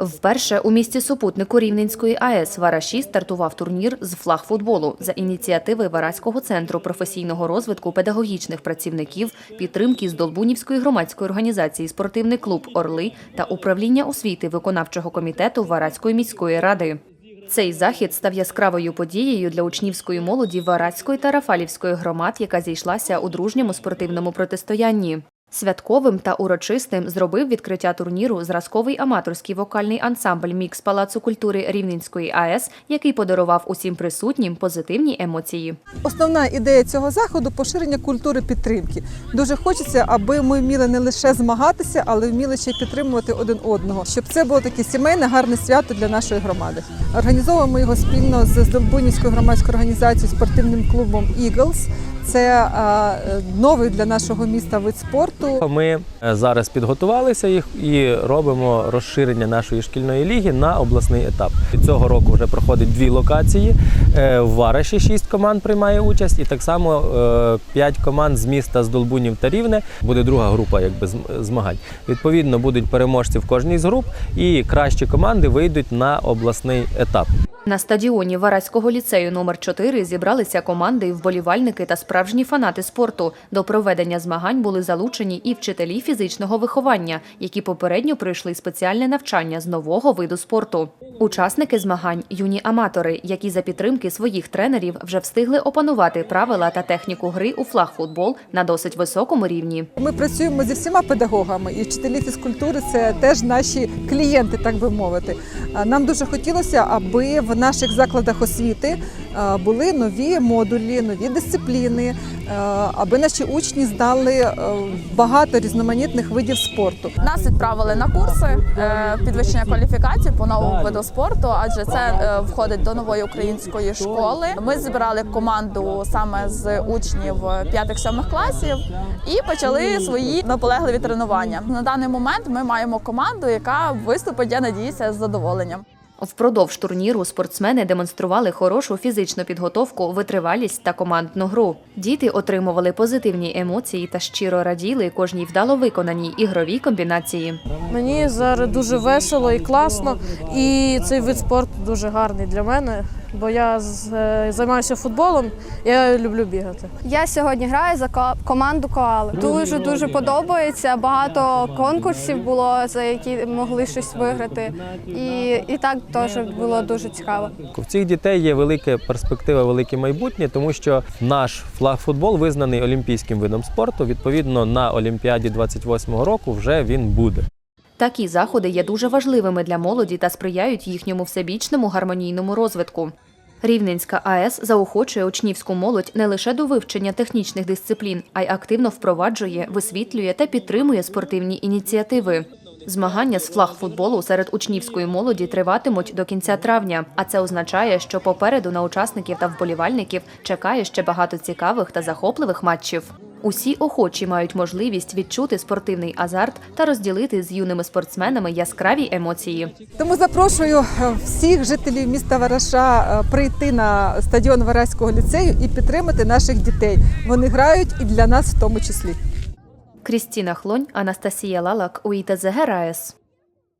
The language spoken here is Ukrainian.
Вперше у місті супутнику Рівненської АЕС Вараші стартував турнір з флагфутболу за ініціативи Вараського центру професійного розвитку педагогічних працівників, підтримки з Долбунівської громадської організації Спортивний клуб Орли та управління освіти виконавчого комітету Вараської міської ради. Цей захід став яскравою подією для учнівської молоді Вараської та Рафалівської громад, яка зійшлася у дружньому спортивному протистоянні. Святковим та урочистим зробив відкриття турніру зразковий аматорський вокальний ансамбль Мікс Палацу культури Рівненської АЕС, який подарував усім присутнім позитивні емоції. Основна ідея цього заходу поширення культури підтримки. Дуже хочеться, аби ми вміли не лише змагатися, але вміли ще й підтримувати один одного, щоб це було таке сімейне гарне свято для нашої громади. Організовуємо його спільно з Здолбунівською громадською організацією спортивним клубом Eagles. Це е, новий для нашого міста вид спорту. Ми е, зараз підготувалися їх і робимо розширення нашої шкільної ліги на обласний етап. Цього року вже проходить дві локації. Е, В Вараші шість команд приймає участь, і так само п'ять команд з міста з Долбунів та Рівне. Буде друга група якби зм- змагань. Відповідно, будуть переможці в кожній з груп, і кращі команди вийдуть на обласний етап. На стадіоні Вараського ліцею номер 4 зібралися команди, вболівальники та справжні фанати спорту. До проведення змагань були залучені і вчителі фізичного виховання, які попередньо пройшли спеціальне навчання з нового виду спорту. Учасники змагань юні аматори, які за підтримки своїх тренерів вже встигли опанувати правила та техніку гри у флагфутбол на досить високому рівні. Ми працюємо зі всіма педагогами, і вчителі фізкультури це теж наші клієнти, так би мовити. Нам дуже хотілося, аби в наших закладах освіти були нові модулі, нові дисципліни, е, аби наші учні здали е, багато різноманітних видів спорту. Нас відправили на курси е, підвищення кваліфікації по новому виду спорту, адже це е, входить до нової української школи. Ми зібрали команду саме з учнів 5-7 класів і почали свої наполегливі тренування. На даний момент ми маємо команду, яка виступить, я надіюся, з задоволенням. Впродовж турніру спортсмени демонстрували хорошу фізичну підготовку, витривалість та командну гру. Діти отримували позитивні емоції та щиро раділи кожній вдало виконаній ігровій комбінації. Мені зараз дуже весело і класно, і цей вид спорту дуже гарний для мене, бо я е, займаюся футболом, я люблю бігати. Я сьогодні граю за команду Коали. Дуже дуже подобається. Багато конкурсів було, за які могли щось виграти. І, і так теж було дуже цікаво. В цих дітей є велика перспектива, велике майбутнє, тому що наш флагфутбол визнаний олімпійським видом спорту. Відповідно, на Олімпіаді 28-го року вже він буде. Такі заходи є дуже важливими для молоді та сприяють їхньому всебічному гармонійному розвитку. Рівненська АЕС заохочує учнівську молодь не лише до вивчення технічних дисциплін, а й активно впроваджує, висвітлює та підтримує спортивні ініціативи. Змагання з флагфутболу серед учнівської молоді триватимуть до кінця травня, а це означає, що попереду на учасників та вболівальників чекає ще багато цікавих та захопливих матчів. Усі охочі мають можливість відчути спортивний азарт та розділити з юними спортсменами яскраві емоції. Тому запрошую е, всіх жителів міста Вараша е, прийти на стадіон Вараського ліцею і підтримати наших дітей. Вони грають і для нас в тому числі. Крістіна Хлонь, Анастасія Лалак, УІТЗГ РаЕС.